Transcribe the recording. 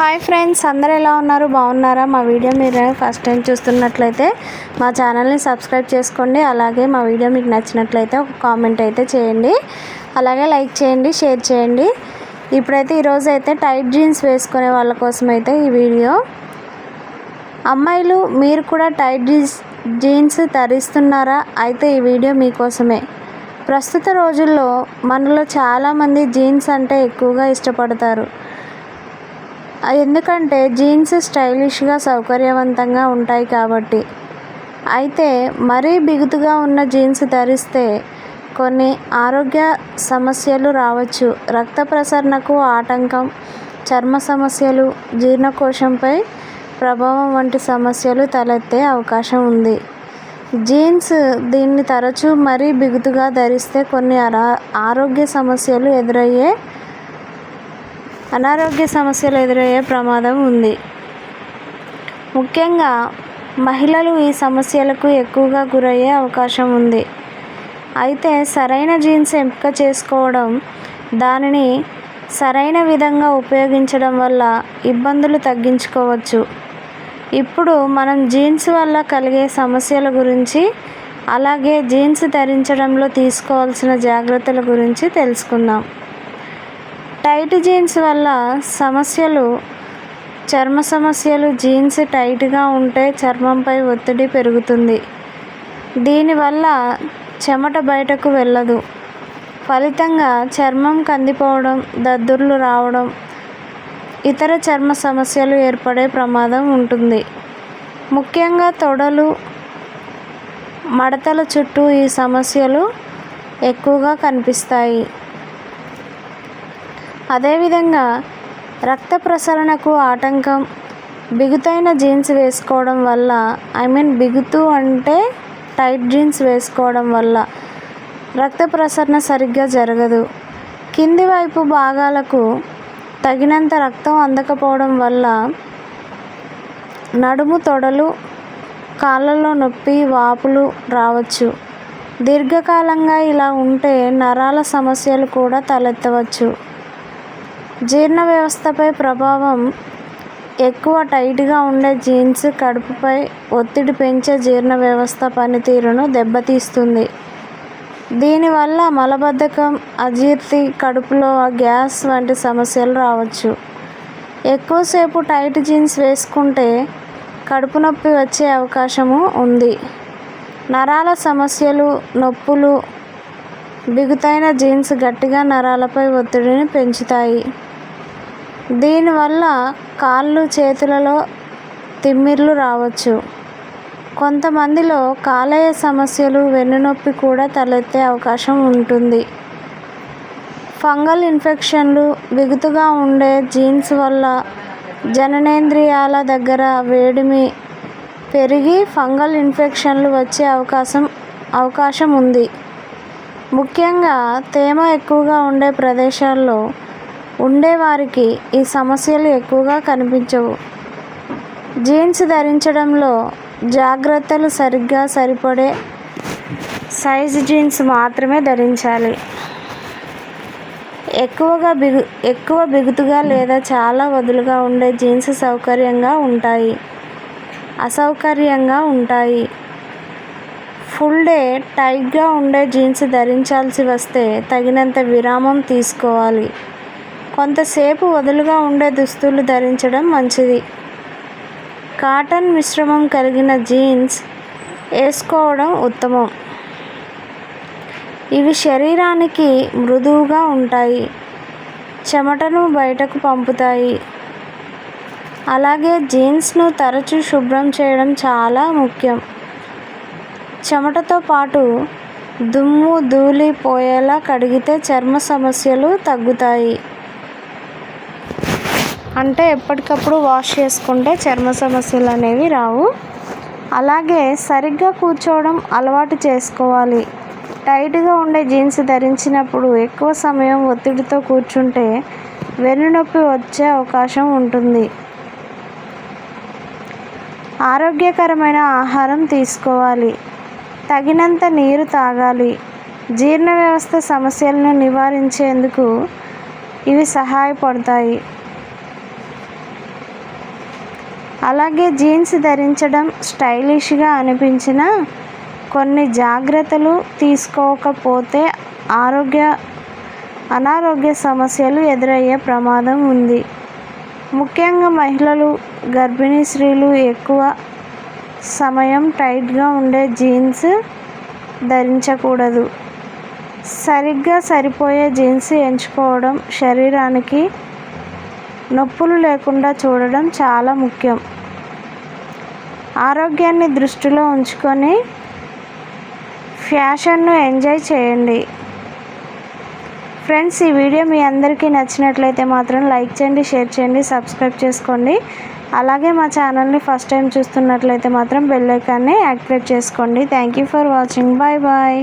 Hi friends అందరు ఎలా ఉన్నారు? బాగున్నారా? మా వీడియో మీరు ఫస్ట్ టైం చూస్తున్నట్లయితే మా ఛానల్ని సబ్స్క్రైబ్ చేసుకోండి. అలాగే మా వీడియో మీకు నచ్చినట్లయితే ఒక కామెంట్ అయితే చేయండి. అలాగే లైక్ చేయండి షేర్ చేయండి. ఇప్పుడైతే ఈరోజు అయితే టైట్ జీన్స్ వేసుకునే వాళ్ళ కోసం అయితే ఈ వీడియో. అమ్మాయిలు మీరు కూడా టైట్ జీన్స్ జీన్స్ ధరిస్తున్నారా? అయితే ఈ వీడియో మీకోసమే ప్రస్తుత రోజుల్లో మనలో చాలామంది జీన్స్ అంటే ఎక్కువగా ఇష్టపడతారు. ఎందుకంటే జీన్స్ స్టైలిష్గా సౌకర్యవంతంగా ఉంటాయి కాబట్టి. అయితే మరీ బిగుతుగా ఉన్న జీన్స్ ధరిస్తే కొన్ని ఆరోగ్య సమస్యలు రావచ్చు. రక్త ప్రసరణకు ఆటంకం చర్మ సమస్యలు జీర్ణకోశంపై ప్రభావం వంటి సమస్యలు తలెత్తే అవకాశం ఉంది. జీన్స్ దీన్ని తరచూ మరీ బిగుతుగా ధరిస్తే కొన్ని అరా ఆరోగ్య సమస్యలు ఎదురయ్యే అనారోగ్య సమస్యలు ఎదురయ్యే ప్రమాదం ఉంది. ముఖ్యంగా మహిళలు ఈ సమస్యలకు ఎక్కువగా గురయ్యే అవకాశం ఉంది. అయితే సరైన జీన్స్ ఎంపిక చేసుకోవడం దానిని సరైన విధంగా ఉపయోగించడం వల్ల ఇబ్బందులు తగ్గించుకోవచ్చు. ఇప్పుడు మనం జీన్స్ వల్ల కలిగే సమస్యల గురించి అలాగే జీన్స్ ధరించడంలో తీసుకోవాల్సిన జాగ్రత్తల గురించి తెలుసుకుందాం. టైట్ జీన్స్ వల్ల సమస్యలు చర్మ సమస్యలు జీన్స్ టైట్గా ఉంటే చర్మంపై ఒత్తిడి పెరుగుతుంది. దీనివల్ల చెమట బయటకు వెళ్ళదు. ఫలితంగా చర్మం కందిపోవడం దద్దుర్లు రావడం ఇతర చర్మ సమస్యలు ఏర్పడే ప్రమాదం ఉంటుంది. ముఖ్యంగా తొడలు మడతల చుట్టూ ఈ సమస్యలు ఎక్కువగా కనిపిస్తాయి. అదేవిధంగా రక్త ప్రసరణకు ఆటంకం బిగుతైన జీన్స్ వేసుకోవడం వల్ల ఐ మీన్ బిగుతు అంటే టైట్ జీన్స్ వేసుకోవడం వల్ల రక్త ప్రసరణ సరిగ్గా జరగదు. కింది వైపు భాగాలకు తగినంత రక్తం అందకపోవడం వల్ల నడుము తొడలు కాళ్ళలో నొప్పి వాపులు రావచ్చు. దీర్ఘకాలంగా ఇలా ఉంటే నరాల సమస్యలు కూడా తలెత్తవచ్చు. జీర్ణ వ్యవస్థపై ప్రభావం ఎక్కువ టైట్గా ఉండే జీన్స్ కడుపుపై ఒత్తిడి పెంచే జీర్ణ వ్యవస్థ పనితీరును దెబ్బతీస్తుంది. దీనివల్ల మలబద్ధకం అజీర్తి కడుపులో గ్యాస్ వంటి సమస్యలు రావచ్చు. ఎక్కువసేపు టైట్ జీన్స్ వేసుకుంటే కడుపు నొప్పి వచ్చే అవకాశము ఉంది. నరాల సమస్యలు నొప్పులు బిగుతైన జీన్స్ గట్టిగా నరాలపై ఒత్తిడిని పెంచుతాయి. దీనివల్ల కాళ్ళు చేతులలో తిమ్మిర్లు రావచ్చు. కొంతమందిలో కాలేయ సమస్యలు వెన్నునొప్పి కూడా తలెత్తే అవకాశం ఉంటుంది. ఫంగల్ ఇన్ఫెక్షన్లు బిగుతుగా ఉండే జీన్స్ వల్ల జననేంద్రియాల దగ్గర వేడిమి పెరిగి ఫంగల్ ఇన్ఫెక్షన్లు వచ్చే అవకాశం అవకాశం ఉంది. ముఖ్యంగా తేమ ఎక్కువగా ఉండే ప్రదేశాల్లో ఉండేవారికి ఈ సమస్యలు ఎక్కువగా కనిపించవు. జీన్స్ ధరించడంలో జాగ్రత్తలు సరిగ్గా సరిపడే సైజ్ జీన్స్ మాత్రమే ధరించాలి. ఎక్కువగా బిగు ఎక్కువ బిగుతుగా లేదా చాలా వదులుగా ఉండే జీన్స్ సౌకర్యంగా ఉంటాయి. అసౌకర్యంగా ఉంటాయి. ఫుల్ డే టైట్గా ఉండే జీన్స్ ధరించాల్సి వస్తే తగినంత విరామం తీసుకోవాలి. కొంతసేపు వదులుగా ఉండే దుస్తులు ధరించడం మంచిది. కాటన్ మిశ్రమం కలిగిన జీన్స్ వేసుకోవడం ఉత్తమం. ఇవి శరీరానికి మృదువుగా ఉంటాయి. చెమటను బయటకు పంపుతాయి. అలాగే జీన్స్ను తరచూ శుభ్రం చేయడం చాలా ముఖ్యం. చెమటతో పాటు దుమ్ము ధూళి పోయేలా కడిగితే చర్మ సమస్యలు తగ్గుతాయి. అంటే ఎప్పటికప్పుడు వాష్ చేసుకుంటే చర్మ సమస్యలు అనేవి రావు. అలాగే సరిగ్గా కూర్చోవడం అలవాటు చేసుకోవాలి. టైట్గా ఉండే జీన్స్ ధరించినప్పుడు ఎక్కువ సమయం ఒత్తిడితో కూర్చుంటే వెన్నునొప్పి వచ్చే అవకాశం ఉంటుంది. ఆరోగ్యకరమైన ఆహారం తీసుకోవాలి. తగినంత నీరు తాగాలి. జీర్ణ వ్యవస్థ సమస్యలను నివారించేందుకు ఇవి సహాయపడతాయి. అలాగే జీన్స్ ధరించడం స్టైలిష్గా అనిపించిన కొన్ని జాగ్రత్తలు తీసుకోకపోతే ఆరోగ్య అనారోగ్య సమస్యలు ఎదురయ్యే ప్రమాదం ఉంది. ముఖ్యంగా మహిళలు గర్భిణీ స్త్రీలు ఎక్కువ సమయం టైట్గా ఉండే జీన్స్ ధరించకూడదు. సరిగ్గా సరిపోయే జీన్స్ ఎంచుకోవడం శరీరానికి నొప్పులు లేకుండా చూడడం చాలా ముఖ్యం. ఆరోగ్యాన్ని దృష్టిలో ఉంచుకొని ఫ్యాషన్ను ఎంజాయ్ చేయండి. ఫ్రెండ్స్ ఈ వీడియో మీ అందరికీ నచ్చినట్లయితే మాత్రం లైక్ చేయండి షేర్ చేయండి సబ్స్క్రైబ్ చేసుకోండి. అలాగే మా ఛానల్ని ఫస్ట్ టైం చూస్తున్నట్లయితే మాత్రం బెల్ ఐకాన్ని యాక్టివేట్ చేసుకోండి. Thank you for watching. Bye bye.